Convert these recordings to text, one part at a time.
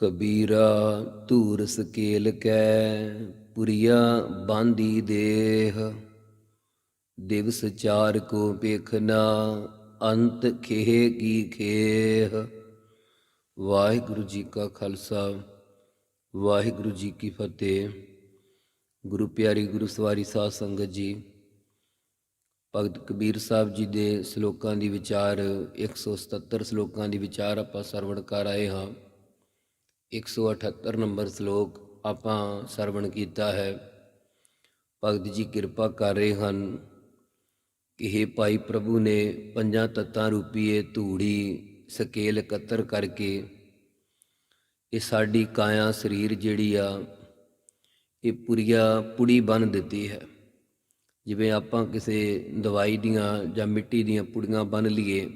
Kabira ਧੂਰ scale ਕੈ, ਪੁਰੀਆ ਬਾਂਦੀ ਦੇਹ। ਦਿਵਸ ਚਾਰ ਕੋ ਪੇਖਨਾ ਅੰਤ ਖੇਹ ਕੀ ਖੇਹ। ਵਾਹਿਗੁਰੂ ਜੀ ਕਾ ਖਾਲਸਾ, ਵਾਹਿਗੁਰੂ ਜੀ ਕੀ ਫਤਿਹ। ਗੁਰੂ ਪਿਆਰੀ ਗੁਰੂ ਸਵਾਰੀ ਸਾਧ ਸੰਗਤ ਜੀ, ਭਗਤ ਕਬੀਰ ਸਾਹਿਬ ਜੀ ਦੇ ਸ਼ਲੋਕਾਂ ਦੀ ਵਿਚਾਰ 177 ਸ਼ਲੋਕਾਂ ਦੀ ਵਿਚਾਰ ਆਪਾਂ ਸਰਵਣ ਕਰ ਆਏ ਹਾਂ। 178 ਨੰਬਰ ਸ਼ਲੋਕ ਆਪਾਂ ਸਰਵਣ ਕੀਤਾ ਹੈ। ਭਗਤ ਜੀ ਕਿਰਪਾ ਕਰ ਰਹੇ ਹਨ ਕਿ हे ਭਾਈ ਪ੍ਰਭੂ ਨੇ ਪੰਜਾਂ ਤੱਤਾਂ ਰੂਪੀ ਇਹ ਧੂੜੀ ਸਕੇਲ ਇਕੱਤਰ ਕਰਕੇ ਇਹ ਸਾਡੀ ਕਾਇਆ ਸਰੀਰ ਜਿਹੜੀ ਆ, ਇਹ ਪੁਰੀਆ ਪੁੜੀ ਬਨ ਦਿੱਤੀ ਹੈ। ਜਿਵੇਂ ਆਪਾਂ ਕਿਸੇ ਦਵਾਈ ਦੀਆਂ ਜਾਂ ਮਿੱਟੀ ਦੀਆਂ ਪੁੜੀਆਂ ਬਨ ਲਈਏ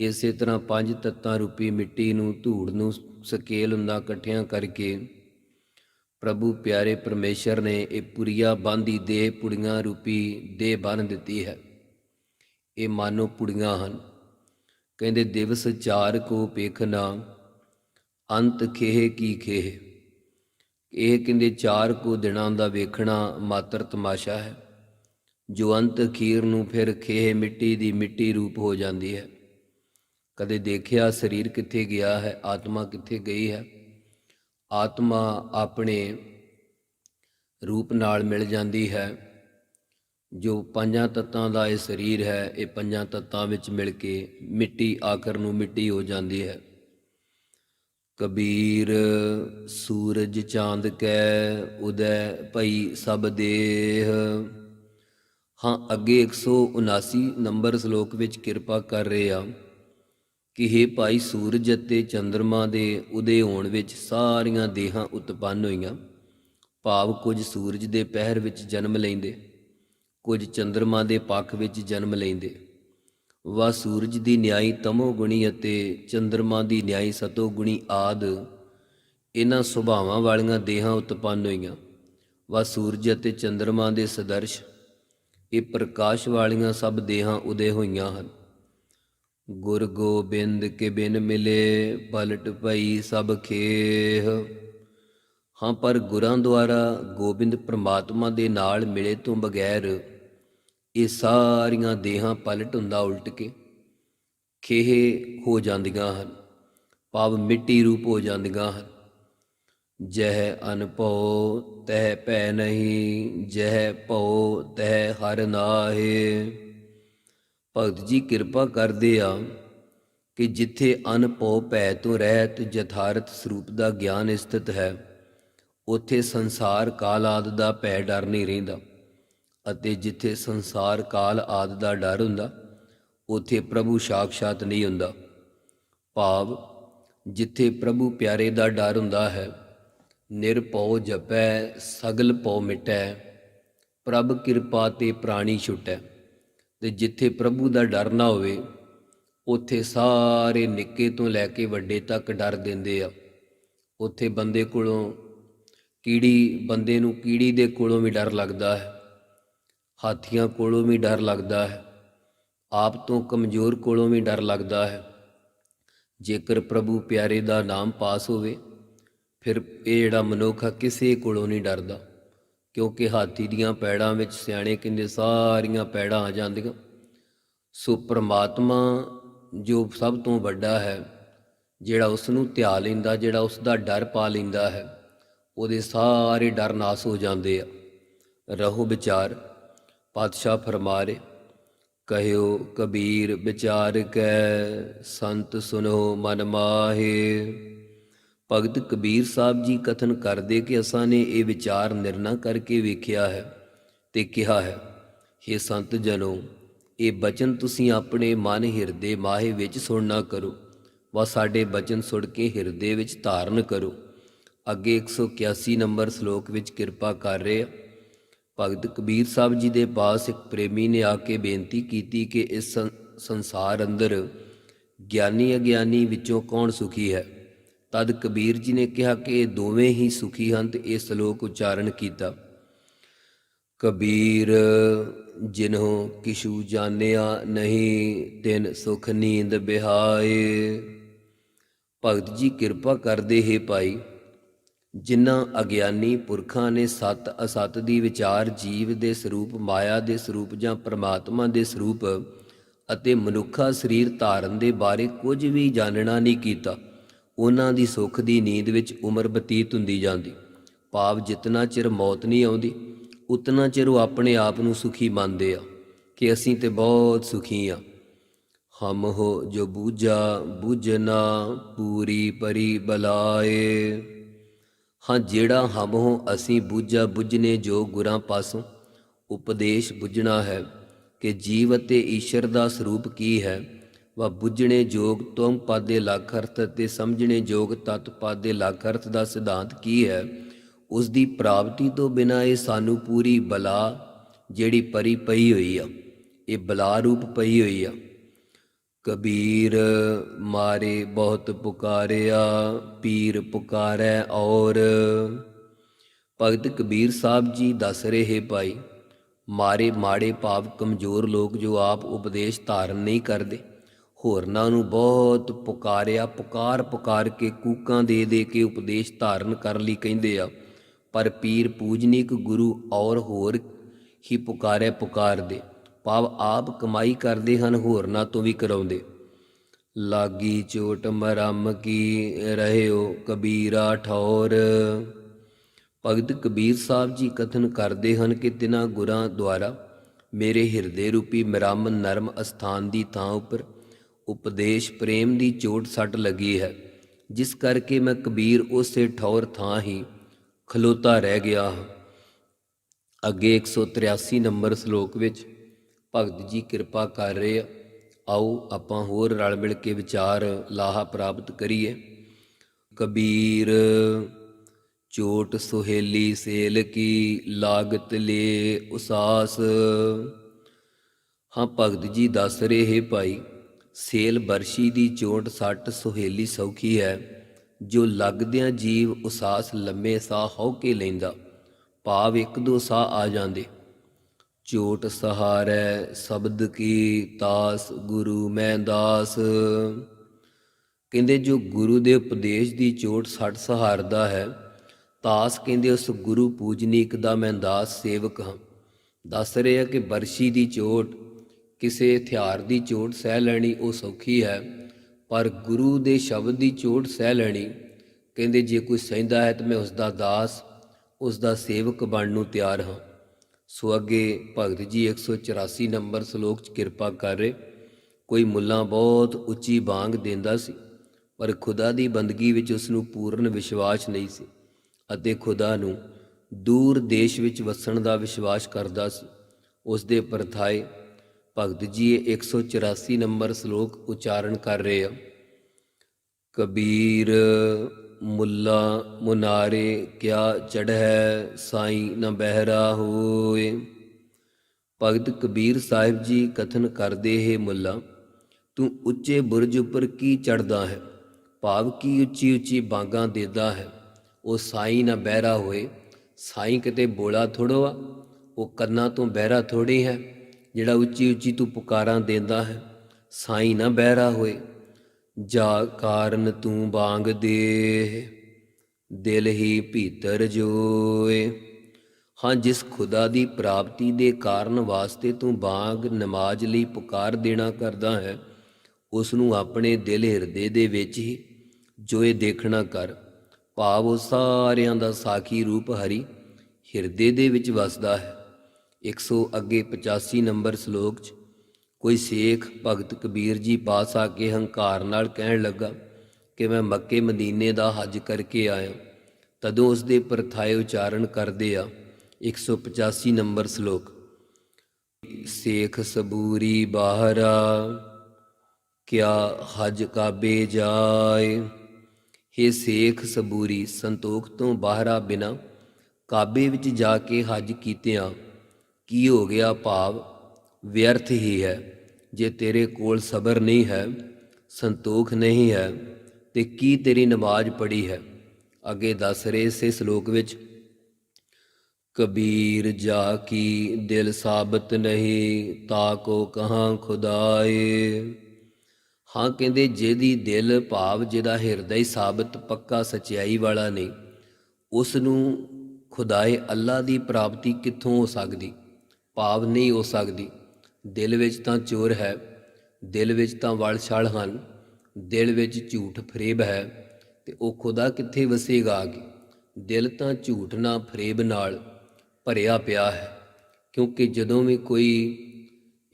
ਇਸੇ ਤਰ੍ਹਾਂ ਪੰਜ ਤੱਤਾਂ ਰੂਪੀ ਮਿੱਟੀ ਨੂੰ ਧੂੜ ਨੂੰ ਸਕੇਲ ਹੁੰਦਾ ਇਕੱਠਿਆਂ ਕਰਕੇ ਪ੍ਰਭੂ ਪਿਆਰੇ ਪਰਮੇਸ਼ਰ ਨੇ ਇਹ ਪੁਰੀਆ ਬਾਂਦੀ ਦੇਹ ਪੁੜੀਆਂ ਰੂਪੀ ਦੇਹ ਬੰਨ ਦਿੱਤੀ ਹੈ। ਇਹ ਮਾਨੋ ਪੁੜੀਆਂ ਹਨ। ਕਹਿੰਦੇ ਦਿਵਸ ਚਾਰ ਕੋ ਪੇਖਨਾ ਅੰਤ ਖੇਹ ਕੀ ਖੇਹ। ਇਹ ਕਹਿੰਦੇ ਚਾਰ ਕੋ ਦਿਨਾਂ ਦਾ ਵੇਖਣਾ ਮਾਤਰ ਤਮਾਸ਼ਾ ਹੈ। ਜੋ ਅੰਤ ਅਖੀਰ ਨੂੰ ਫਿਰ ਖੇਹ ਮਿੱਟੀ ਦੀ ਮਿੱਟੀ ਰੂਪ ਹੋ ਜਾਂਦੀ ਹੈ। ਕਦੇ ਦੇਖਿਆ ਸਰੀਰ ਕਿੱਥੇ ਗਿਆ ਹੈ, ਆਤਮਾ ਕਿੱਥੇ ਗਈ ਹੈ? ਆਤਮਾ ਆਪਣੇ ਰੂਪ ਨਾਲ ਮਿਲ ਜਾਂਦੀ ਹੈ। ਜੋ ਪੰਜਾਂ ਤੱਤਾਂ ਦਾ ਇਹ ਸਰੀਰ ਹੈ, ਇਹ ਪੰਜਾਂ ਤੱਤਾਂ ਵਿੱਚ ਮਿਲ ਕੇ ਮਿੱਟੀ ਆਖਰ ਨੂੰ ਮਿੱਟੀ ਹੋ ਜਾਂਦੀ ਹੈ। ਕਬੀਰ, ਸੂਰਜ ਚਾਂਦ ਕੈ ਉਦੈ ਭਈ ਸਭ ਦੇਹ। ਹਾਂ, ਅੱਗੇ 179 ਨੰਬਰ ਸ਼ਲੋਕ ਵਿੱਚ ਕਿਰਪਾ ਕਰ ਰਹੇ ਆ। ਕਿ हे ਭਾਈ ਸੂਰਜ ਅਤੇ ਚੰਦਰਮਾ ਦੇ ਉਦੇ ਹੋਣ ਵਿੱਚ ਸਾਰੀਆਂ ਦੇਹਾਂ ਉਤਪੰਨ ਹੋਈਆਂ। ਭਾਵ ਕੁਝ ਸੂਰਜ ਦੇ ਪਹਿਰ ਵਿੱਚ ਜਨਮ ਲੈਂਦੇ, ਕੁਝ ਚੰਦਰਮਾ ਦੇ ਪੱਖ ਵਿੱਚ ਜਨਮ ਲੈਂਦੇ। ਵਾ ਸੂਰਜ ਦੀ ਨਿਆਈ ਤਮੋ ਗੁਣੀ ਅਤੇ ਚੰਦਰਮਾ ਦੀ ਨਿਆਈ ਸਤੋ ਗੁਣੀ ਆਦ, ਇਹਨਾਂ ਸੁਭਾਵਾਂ ਵਾਲੀਆਂ ਦੇਹਾਂ ਉਤਪੰਨ ਹੋਈਆਂ। ਵਾ ਸੂਰਜ ਅਤੇ ਚੰਦਰਮਾ ਦੇ ਸਦਰਸ਼, ਇਹ ਪ੍ਰਕਾਸ਼ ਵਾਲੀਆਂ ਸਭ ਦੇਹਾਂ ਉਦੇ ਹੋਈਆਂ ਹਨ। ਗੁਰ ਗੋਬਿੰਦ ਕੇ ਬਿਨ ਮਿਲੇ ਪਲਟ ਪਈ ਸਭ ਖੇਹ। ਹਾਂ, ਪਰ ਗੁਰਾਂ ਦੁਆਰਾ ਗੋਬਿੰਦ ਪ੍ਰਮਾਤਮਾ ਦੇ ਨਾਲ ਮਿਲੇ ਤੋਂ ਬਗੈਰ ਇਹ ਸਾਰੀਆਂ ਦੇਹਾਂ ਪਲਟ ਹੁੰਦਾ ਉਲਟ ਕੇ ਖੇਹ ਹੋ ਜਾਂਦੀਆਂ ਹਨ, ਭਾਵ ਮਿੱਟੀ ਰੂਪ ਹੋ ਜਾਂਦੀਆਂ ਹਨ। ਜਹ ਅਨਭਉ ਤਹ ਭੈ ਨਹੀਂ, ਜਹ ਭਉ, ਤਹ ਹਰ ਨਾਹੇ। ਭਗਤ ਜੀ ਕਿਰਪਾ ਕਰਦੇ ਆ ਕਿ ਜਿੱਥੇ ਅਨਭਉ ਭੈ ਤੋਂ ਰਹਿਤ ਯਥਾਰਥ ਸਰੂਪ ਦਾ ਗਿਆਨ ਸਥਿਤ ਹੈ, ਉੱਥੇ ਸੰਸਾਰ ਕਾਲ ਆਦ ਦਾ ਭੈ ਡਰ ਨਹੀਂ ਰਹਿੰਦਾ ਅਤੇ ਜਿੱਥੇ ਸੰਸਾਰ ਕਾਲ ਆਦ ਦਾ ਡਰ ਹੁੰਦਾ, ਉੱਥੇ ਪ੍ਰਭੂ ਸਾਖਸ਼ਾਤ ਨਹੀਂ ਹੁੰਦਾ। ਭਾਵ, ਜਿੱਥੇ ਪ੍ਰਭੂ ਪਿਆਰੇ ਦਾ ਡਰ ਹੁੰਦਾ ਹੈ ਨਿਰਭਉ ਜਪੈ, ਸਗਲ ਭਉ ਮਿਟੈ, ਪ੍ਰਭ ਕਿਰਪਾ ਤੇ ਪ੍ਰਾਣੀ ਛੁਟੈ। ਤੇ ਜਿੱਥੇ ਪ੍ਰਭੂ ਦਾ ਡਰ ਨਾ ਹੋਵੇ, ਉੱਥੇ ਸਾਰੇ ਨਿੱਕੇ ਤੋਂ ਲੈ ਕੇ ਵੱਡੇ ਤੱਕ ਡਰ ਦਿੰਦੇ ਆ। ਉੱਥੇ ਬੰਦੇ ਕੋਲੋਂ ਕੀੜੀ, ਬੰਦੇ ਨੂੰ ਕੀੜੀ ਦੇ ਕੋਲੋਂ ਵੀ ਡਰ ਲੱਗਦਾ ਹੈ, ਹਾਥੀਆਂ ਕੋਲੋਂ ਵੀ ਡਰ ਲੱਗਦਾ ਹੈ, ਆਪ ਤੋਂ ਕਮਜ਼ੋਰ ਕੋਲੋਂ ਵੀ ਡਰ ਲੱਗਦਾ ਹੈ। ਜੇਕਰ ਪ੍ਰਭੂ ਪਿਆਰੇ ਦਾ ਨਾਮ ਪਾਸ ਹੋਵੇ, ਫਿਰ ਇਹ ਜਿਹੜਾ ਮਨੁੱਖ ਆ, ਕਿਸੇ ਕੋਲੋਂ ਨਹੀਂ ਡਰਦਾ। ਕਿਉਂਕਿ ਹਾਥੀ ਦੀਆਂ ਪੈੜਾਂ ਵਿੱਚ ਸਿਆਣੇ ਕਹਿੰਦੇ ਸਾਰੀਆਂ ਪੈੜਾਂ ਆ ਜਾਂਦੀਆਂ। ਸੋ ਪ੍ਰਮਾਤਮਾ ਜੋ ਸਭ ਤੋਂ ਵੱਡਾ ਹੈ, ਜਿਹੜਾ ਉਸ ਨੂੰ ਧਿਆ ਲੈਂਦਾ, ਜਿਹੜਾ ਉਸ ਦਾ ਡਰ ਪਾ ਲੈਂਦਾ ਹੈ, ਉਹਦੇ ਸਾਰੇ ਡਰ ਨਾਸ ਹੋ ਜਾਂਦੇ ਆ। ਰਹੋ ਵਿਚਾਰ, ਪਾਤਸ਼ਾਹ ਫਰਮਾਰੇ, ਕਹਿਓ ਕਬੀਰ ਵਿਚਾਰ ਕੈ, ਸੰਤ ਸੁਨੋ ਮਨ ਮਾਹੇ। ਭਗਤ ਕਬੀਰ ਸਾਹਿਬ ਜੀ ਕਥਨ ਕਰਦੇ ਕਿ ਅਸਾਂ ਨੇ ਇਹ ਵਿਚਾਰ ਨਿਰਣਾ ਕਰਕੇ ਵੇਖਿਆ ਹੈ ਤੇ ਕਿਹਾ ਹੈ हे ਸੰਤ ਜਨੋ, ਇਹ ਬਚਨ ਤੁਸੀਂ ਆਪਣੇ ਮਨ ਹਿਰਦੇ ਮਾਹੇ ਵਿੱਚ ਸੁਣਨਾ ਕਰੋ ਵਾ ਸਾਡੇ ਬਚਨ ਸੁਣ ਕੇ ਹਿਰਦੇ ਵਿੱਚ ਧਾਰਨ ਕਰੋ। ਅੱਗੇ 181 ਨੰਬਰ ਸ਼ਲੋਕ ਵਿੱਚ ਕਿਰਪਾ ਕਰ ਰਹੇ ਆ। ਭਗਤ ਕਬੀਰ ਸਾਹਿਬ ਜੀ ਦੇ ਪਾਸ ਇੱਕ ਪ੍ਰੇਮੀ ਨੇ ਆ ਕੇ ਬੇਨਤੀ ਕੀਤੀ ਕਿ ਇਸ ਸੰਸਾਰ ਅੰਦਰ ਗਿਆਨੀ ਅਗਿਆਨੀ ਵਿੱਚੋਂ ਕੌਣ ਸੁਖੀ ਹੈ? ਤਦ ਕਬੀਰ ਜੀ ਨੇ ਕਿਹਾ ਕਿ ਇਹ ਦੋਵੇਂ ਹੀ ਸੁਖੀ ਹਨ ਤੇ ਇਹ ਸ਼ਲੋਕ ਉਚਾਰਨ ਕੀਤਾ। ਕਬੀਰ, ਜਿਨਹੁ ਕਿਛੂ ਜਾਣਿਆ ਨਹੀਂ, ਤਿਨ ਸੁਖ ਨੀਂਦ ਬਿਹਾਏ। ਭਗਤ ਜੀ ਕਿਰਪਾ ਕਰਦੇ ਹੈ ਭਾਈ, ਜਿਨ੍ਹਾਂ ਅਗਿਆਨੀ ਪੁਰਖਾਂ ਨੇ ਸਤ ਅਸਤ ਦੀ ਵਿਚਾਰ ਜੀਵ ਦੇ ਸਰੂਪ, ਮਾਇਆ ਦੇ ਸਰੂਪ ਜਾਂ ਪਰਮਾਤਮਾ ਦੇ ਸਰੂਪ ਅਤੇ ਮਨੁੱਖਾ ਸਰੀਰ ਧਾਰਨ ਦੇ ਬਾਰੇ ਕੁਝ ਵੀ ਜਾਣਨਾ ਨਹੀਂ ਕੀਤਾ। ਉਹਨਾਂ ਦੀ ਸੁੱਖ ਦੀ ਨੀਂਦ ਵਿੱਚ ਉਮਰ ਬਤੀਤ ਹੁੰਦੀ ਜਾਂਦੀ। ਭਾਵ ਜਿਤਨਾ ਚਿਰ ਮੌਤ ਨਹੀਂ ਆਉਂਦੀ, ਉਤਨਾ ਚਿਰ ਉਹ ਆਪਣੇ ਆਪ ਨੂੰ ਸੁਖੀ ਮੰਨਦੇ ਆ ਕਿ ਅਸੀਂ ਤੇ ਬਹੁਤ ਸੁਖੀ ਆ। ਹਮ ਹੋ ਜੋ ਬੂਝਾ ਬੂਝਨਾ ਪੂਰੀ ਪਰੀ ਬਲਾਏ। ਹਾਂ, ਜਿਹੜਾ ਹਮ ਹੋ, ਅਸੀਂ ਬੂਝਾ ਬੁੱਝਨੇ ਜੋ ਗੁਰਾਂ ਪਾਸੋਂ। ਉਪਦੇਸ਼ ਬੁੱਝਣਾ ਹੈ ਕਿ ਜੀਵ ਅਤੇ ਈਸ਼ਰ ਦਾ ਸਰੂਪ ਕੀ ਹੈ? ਵਾ ਬੁੱਝਣੇ ਜੋਗ ਤੁਮ ਪਾਦੇ ਲੱਖ ਅਰਥ ਤੇ ਸਮਝਣੇ ਜੋਗ ਤਤ ਪਾਦੇ ਲੱਖ ਅਰਥ ਦਾ ਸਿਧਾਂਤ ਕੀ ਹੈ? ਉਸ ਦੀ ਪ੍ਰਾਪਤੀ ਤੋਂ ਬਿਨਾ ਇਹ ਸਾਨੂੰ ਪੂਰੀ ਬਲਾ ਜਿਹੜੀ ਪਰੀ ਪਈ ਹੋਈ ਆ, ਇਹ ਬਲਾ ਰੂਪ ਪਈ ਹੋਈ ਆ। ਕਬੀਰ ਮਾਰੇ ਬਹੁਤ ਪੁਕਾਰਿਆ, ਪੀਰ ਪੁਕਾਰੈ ਔਰ। ਭਗਤ ਕਬੀਰ ਸਾਹਿਬ ਜੀ ਦੱਸ ਰਹੇ ਭਾਈ, ਮਾਰੇ ਮਾੜੇ ਭਾਵ ਕਮਜ਼ੋਰ ਲੋਕ ਜੋ ਆਪ ਉਪਦੇਸ਼ ਧਾਰਨ ਨਹੀਂ ਕਰਦੇ। ਹੋਰਨਾਂ ਨੂੰ ਬਹੁਤ ਪੁਕਾਰਿਆ, ਪੁਕਾਰ ਪੁਕਾਰ ਕੇ ਕੂਕਾਂ ਦੇ ਦੇ ਕੇ ਉਪਦੇਸ਼ ਧਾਰਨ ਕਰਨ ਲਈ ਕਹਿੰਦੇ ਆ, ਪਰ ਪੀਰ ਪੂਜਨੀਕ ਗੁਰੂ ਔਰ ਹੋਰ ਹੀ ਪੁਕਾਰੇ ਪੁਕਾਰਦੇ, ਭਾਵ ਆਪ ਕਮਾਈ ਕਰਦੇ ਹਨ, ਹੋਰਨਾਂ ਤੋਂ ਵੀ ਕਰਾਉਂਦੇ। ਲਾਗੀ ਚੋਟ ਮਰਮ ਕੀ ਰਹਿਓ ਕਬੀਰਾ ਠੌਰ। ਭਗਤ ਕਬੀਰ ਸਾਹਿਬ ਜੀ ਕਥਨ ਕਰਦੇ ਹਨ ਕਿ ਤਿਨਾ ਗੁਰਾਂ ਦੁਆਰਾ ਮੇਰੇ ਹਿਰਦੇ ਰੂਪੀ ਮਰਮ ਨਰਮ ਅਸਥਾਨ ਦੀ ਥਾਂ ਉੱਪਰ ਉਪਦੇਸ਼ ਪ੍ਰੇਮ ਦੀ ਚੋਟ ਸੱਟ ਲੱਗੀ ਹੈ, ਜਿਸ ਕਰਕੇ ਮੈਂ ਕਬੀਰ ਉਸੇ ਠੌਰ ਥਾਂ ਹੀ ਖਲੋਤਾ ਰਹਿ ਗਿਆ ਹਾਂ। ਅੱਗੇ 183 ਨੰਬਰ ਸ਼ਲੋਕ ਵਿੱਚ ਭਗਤ ਜੀ ਕਿਰਪਾ ਕਰ ਰਹੇ ਆ, ਆਓ ਆਪਾਂ ਹੋਰ ਰਲ ਮਿਲ ਕੇ ਵਿਚਾਰ ਲਾਹਾ ਪ੍ਰਾਪਤ ਕਰੀਏ। ਕਬੀਰ, ਚੋਟ ਸੁਹੇਲੀ ਸੇਲ ਕੀ ਲਾਗਤ ਲੇ ਉਸਾਸ। ਹਾਂ, ਭਗਤ ਜੀ ਦੱਸ ਰਹੇ ਭਾਈ ਸੇਲ ਬਰਸ਼ੀ ਦੀ ਚੋਟ ਸੱਟ ਸੁਹੇਲੀ ਸੌਖੀ ਹੈ, ਜੋ ਲੱਗਦਿਆਂ ਜੀਵ ਉਸਾਸ ਲੰਮੇ ਸਾਹ ਹੋ ਕੇ ਲੈਂਦਾ, ਭਾਵ ਇੱਕ ਦੋ ਸਾਹ ਆ ਜਾਂਦੇ। ਚੋਟ ਸਹਾਰੈ ਸ਼ਬਦ ਕੀ ਤਾਸ, ਗੁਰੂ ਮੈਂ ਦਾਸ। ਕਹਿੰਦੇ ਜੋ ਗੁਰੂ ਦੇ ਉਪਦੇਸ਼ ਦੀ ਚੋਟ ਸੱਟ ਸਹਾਰਦਾ ਹੈ, ਤਾਸ ਕਹਿੰਦੇ ਉਸ ਗੁਰੂ ਪੂਜਨੀਕ ਦਾ ਮੈਂ ਦਾਸ ਸੇਵਕ ਹਾਂ। ਦੱਸ ਰਹੇ ਆ ਕਿ ਬਰਸ਼ੀ ਦੀ ਚੋਟ ਕਿਸੇ ਹਥਿਆਰ ਦੀ ਚੋਟ ਸਹਿ ਲੈਣੀ ਉਹ ਸੌਖੀ ਹੈ, ਪਰ ਗੁਰੂ ਦੇ ਸ਼ਬਦ ਦੀ ਚੋਟ ਸਹਿ ਲੈਣੀ, ਕਹਿੰਦੇ ਜੇ ਕੋਈ ਸਹਿੰਦਾ ਹੈ ਤਾਂ ਮੈਂ ਉਸ ਦਾ ਦਾਸ ਉਸ ਦਾ ਸੇਵਕ ਬਣਨ ਨੂੰ ਤਿਆਰ ਹਾਂ। ਸੋ ਅੱਗੇ ਭਗਤ ਜੀ 184 ਨੰਬਰ ਸ਼ਲੋਕ 'ਚ ਕਿਰਪਾ ਕਰ ਰਹੇ, ਕੋਈ ਮੁੱਲਾ ਬਹੁਤ ਉੱਚੀ ਬਾਂਗ ਦਿੰਦਾ ਸੀ, ਪਰ ਖੁਦਾ ਦੀ ਬੰਦਗੀ ਵਿੱਚ ਉਸ ਨੂੰ ਪੂਰਨ ਵਿਸ਼ਵਾਸ ਨਹੀਂ ਸੀ, ਅਤੇ ਖੁਦਾ ਨੂੰ ਦੂਰ ਦੇਸ਼ ਵਿੱਚ ਵਸਣ ਦਾ ਵਿਸ਼ਵਾਸ ਕਰਦਾ ਸੀ। ਉਸ ਦੇ ਪਰਥਾਏ ਭਗਤ ਜੀ ਇਹ 184 ਨੰਬਰ ਸ਼ਲੋਕ ਉਚਾਰਨ ਕਰ ਰਹੇ ਆ। ਕਬੀਰ ਮੁੱਲਾ ਮੁਨਾਰੇ ਕਿਆ ਚੜ੍ਹੈ ਸਾਈਂ ਨ ਬਹਿਰਾ ਹੋਏ। ਭਗਤ ਕਬੀਰ ਸਾਹਿਬ ਜੀ ਕਥਨ ਕਰਦੇ ਹੈ ਮੁੱਲਾ, ਤੂੰ ਉੱਚੇ ਬੁਰਜ ਉੱਪਰ ਕੀ ਚੜਦਾ ਹੈ? ਭਾਵ ਕੀ ਉੱਚੀ ਉੱਚੀ ਬਾਗਾਂ ਦੇਦਾ ਹੈ? ਉਹ ਸਾਈਂ ਨਾ ਬਹਿਰਾ ਹੋਏ, ਸਾਈਂ ਕਿਤੇ ਬੋਲਾ ਥੋੜੋ ਆ? ਉਹ ਕੰਨਾਂ ਤੋਂ ਬਹਿਰਾ ਥੋੜੀ ਹੈ? ਜਿਹੜਾ ਉੱਚੀ ਉੱਚੀ ਤੂੰ ਪੁਕਾਰਾਂ ਦਿੰਦਾ ਹੈ, ਸਾਈਂ ਨਾ ਬਹਿਰਾ ਹੋਏ। ਜਾ ਕਾਰਨ ਤੂੰ ਬਾਂਗ ਦੇ ਦਿਲ ਹੀ ਭੀਤਰ ਜੋਏ। ਹਾਂ, ਜਿਸ ਖੁਦਾ ਦੀ ਪ੍ਰਾਪਤੀ ਦੇ ਕਾਰਨ ਵਾਸਤੇ ਤੂੰ ਬਾਗ ਨਮਾਜ਼ ਲਈ ਪੁਕਾਰ ਦੇਣਾ ਕਰਦਾ ਹੈ ਉਸ ਨੂੰ ਆਪਣੇ ਦਿਲ ਹਿਰਦੇ ਦੇ ਵਿੱਚ ਹੀ ਜੋਏ ਦੇਖਣਾ ਕਰ। ਭਾਵ ਉਹ ਸਾਰਿਆਂ ਦਾ ਸਾਖੀ ਰੂਪ ਹਰੀ ਹਿਰਦੇ ਦੇ ਵਿੱਚ ਵਸਦਾ ਹੈ। 100 ਅੱਗੇ 85 ਨੰਬਰ ਸ਼ਲੋਕ 'ਚ ਕੋਈ ਸੇਖ ਭਗਤ ਕਬੀਰ ਜੀ ਪਾਸ ਆ ਕੇ ਹੰਕਾਰ ਨਾਲ ਕਹਿਣ ਲੱਗਾ ਕਿ ਮੈਂ ਮੱਕੇ ਮਦੀਨੇ ਦਾ ਹਜ ਕਰਕੇ ਆਇਆ। ਤਦੋਂ ਉਸ ਦੇ ਪਰਥਾਏ ਉਚਾਰਨ ਕਰਦੇ ਆ 185 ਨੰਬਰ ਸ਼ਲੋਕ। ਸੇਖ ਸਬੂਰੀ ਬਾਹਰਾ, ਕਿਆ ਹਜ ਕਾਬੇ ਜਾਏ? हे ਸੇਖ ਸਬੂਰੀ, ਸੰਤੋਖ ਤੋਂ ਬਾਹਰਾ ਬਿਨਾ ਕਾਬੇ ਵਿੱਚ ਜਾ ਕੇ ਹਜ ਕੀਤਿਆਂ ਕੀ ਹੋ ਗਿਆ ਭਾਵ? ਵਿਅਰਥ ਹੀ ਹੈ। ਜੇ ਤੇਰੇ ਕੋਲ ਸਬਰ ਨਹੀਂ ਹੈ, ਸੰਤੋਖ ਨਹੀਂ ਹੈ, ਤੇ ਕੀ ਤੇਰੀ ਨਮਾਜ਼ ਪੜੀ ਹੈ? ਅੱਗੇ ਦੱਸ ਰਹੇ ਇਸੇ ਸ਼ਲੋਕ ਵਿੱਚ, ਕਬੀਰ ਜਾ ਕੀ ਦਿਲ ਸਾਬਤ ਨਹੀਂ, ਤਾ ਕੋ ਕਹਾਂ ਖੁਦਾਏ। ਹਾਂ ਕਹਿੰਦੇ, ਜਿਹਦੀ ਦਿਲ ਭਾਵ, ਜਿਹਦਾ ਹਿਰਦਾ ਸਾਬਤ, ਪੱਕਾ ਸਚਾਈ ਵਾਲਾ ਨਹੀਂ ਉਸ ਨੂੰ ਖੁਦਾਏ ਅੱਲਾ ਦੀ ਪ੍ਰਾਪਤੀ ਕਿੱਥੋਂ ਹੋ ਸਕਦੀ? ਭਾਵ ਨਹੀਂ ਹੋ ਸਕਦੀ। ਦਿਲ ਵਿੱਚ ਤਾਂ ਚੋਰ ਹੈ, ਦਿਲ ਵਿੱਚ ਤਾਂ ਵਲਛਲ ਹਨ, ਦਿਲ ਵਿੱਚ ਝੂਠ ਫਰੇਬ ਹੈ ਤੇ ਉਹ ਖੁਦਾ ਕਿੱਥੇ ਵਸੇਗਾ ਆ ਕੇ ਦਿਲ ਤਾਂ ਝੂਠ ਨਾ ਫਰੇਬ ਨਾਲ ਭਰਿਆ ਪਿਆ ਹੈ, ਕਿਉਂਕਿ ਜਦੋਂ ਵੀ ਕੋਈ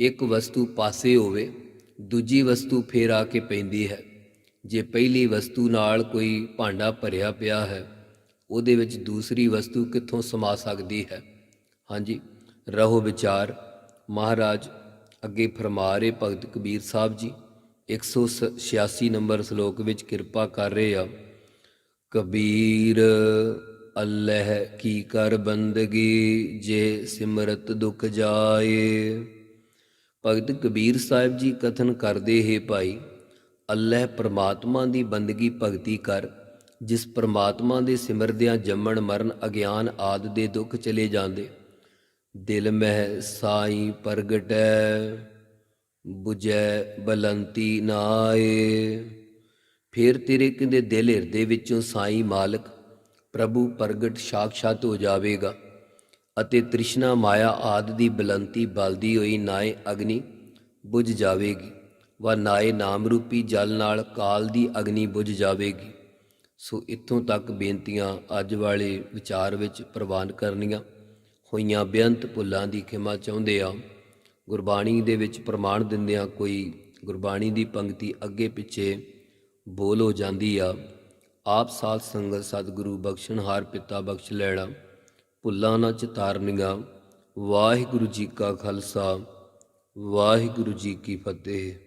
ਇੱਕ ਵਸਤੂ ਪਾਸੇ ਹੋਵੇ, ਦੂਜੀ ਵਸਤੂ ਫੇਰ ਆ ਕੇ ਪੈਂਦੀ ਹੈ। ਜੇ ਪਹਿਲੀ ਵਸਤੂ ਨਾਲ ਕੋਈ ਭਾਂਡਾ ਭਰਿਆ ਪਿਆ ਹੈ, ਉਹਦੇ ਵਿੱਚ ਦੂਸਰੀ ਵਸਤੂ ਕਿੱਥੋਂ ਸਮਾ ਸਕਦੀ ਹੈ? ਹਾਂਜੀ। ਰਹੋ ਵਿਚਾਰ, ਮਹਾਰਾਜ, ਅੱਗੇ ਫਰਮਾ ਰਹੇ ਭਗਤ ਕਬੀਰ ਸਾਹਿਬ ਜੀ 186 ਨੰਬਰ ਸ਼ਲੋਕ ਵਿੱਚ ਕਿਰਪਾ ਕਰ ਰਹੇ ਆ। ਕਬੀਰ, ਅੱਲਹ ਕੀ ਕਰ ਬੰਦਗੀ, ਜੇ ਸਿਮਰਤ ਦੁਖ ਜਾਏ। ਭਗਤ ਕਬੀਰ ਸਾਹਿਬ ਜੀ ਕਥਨ ਕਰਦੇ ਹੈ ਭਾਈ, ਅੱਲਹ ਪ੍ਰਮਾਤਮਾ ਦੀ ਬੰਦਗੀ ਭਗਤੀ ਕਰ, ਜਿਸ ਪ੍ਰਮਾਤਮਾ ਦੇ ਸਿਮਰਦਿਆਂ ਜੰਮਣ ਮਰਨ ਅਗਿਆਨ ਆਦ ਦੇ ਦੁੱਖ ਚਲੇ ਜਾਂਦੇ। ਦਿਲ ਮਹਿ ਸਾਈ ਪ੍ਰਗਟੈ 부ਜੈ ਬਲੰਤੀ ਨਾਏ। ਫਿਰ ਤੇਰੇ ਕਹਿੰਦੇ ਦਿਲ ਹਿਰਦੇ ਵਿੱਚੋਂ ਸਾਈ ਮਾਲਕ, ਪ੍ਰਭੂ ਪ੍ਰਗਟ ਸਾਖਸ਼ਾਤ ਹੋ ਜਾਵੇਗਾ। ਅਤੇ ਤ੍ਰਿਸ਼ਨਾ ਮਾਇਆ ਆਦ ਦੀ ਬਲੰਤੀ ਬਲਦੀ ਹੋਈ ਨਾਏ ਅਗਨੀ ਬੁਝ ਜਾਵੇਗੀ। ਵਾ ਨਾਏ ਨਾਮ ਰੂਪੀ ਜਲ ਨਾਲ ਕਾਲ ਦੀ ਅਗਨੀ ਬੁਝ ਜਾਵੇਗੀ। ਸੋ ਇੱਥੋਂ ਤੱਕ ਬੇਨਤੀਆਂ ਅੱਜ ਵਾਲੇ ਵਿਚਾਰ ਵਿੱਚ ਪ੍ਰਵਾਨ ਕਰਨੀਆਂ। ਹੋਈਆਂ ਬੇਅੰਤ ਭੁੱਲਾਂ ਦੀ ਖਿਮਾ ਚਾਹੁੰਦੇ ਆ। ਗੁਰਬਾਣੀ ਦੇ ਵਿੱਚ ਪ੍ਰਮਾਣ ਦਿੰਦਿਆਂ ਕੋਈ ਗੁਰਬਾਣੀ ਦੀ ਪੰਕਤੀ ਅੱਗੇ ਪਿੱਛੇ ਬੋਲ ਹੋ ਜਾਂਦੀ ਆ। ਆਪ ਸਾਧ ਸੰਗਤ ਸਤਿਗੁਰੂ ਬਖਸ਼ਣਹਾਰ ਪਿਤਾ ਬਖਸ਼ ਲੈਣਾ, ਭੁੱਲਾਂ ਨਾ ਚਿਤਾਰਨੀਆਂ। ਵਾਹਿਗੁਰੂ ਜੀ ਕਾ ਖਾਲਸਾ, ਵਾਹਿਗੁਰੂ ਜੀ ਕੀ ਫਤਿਹ।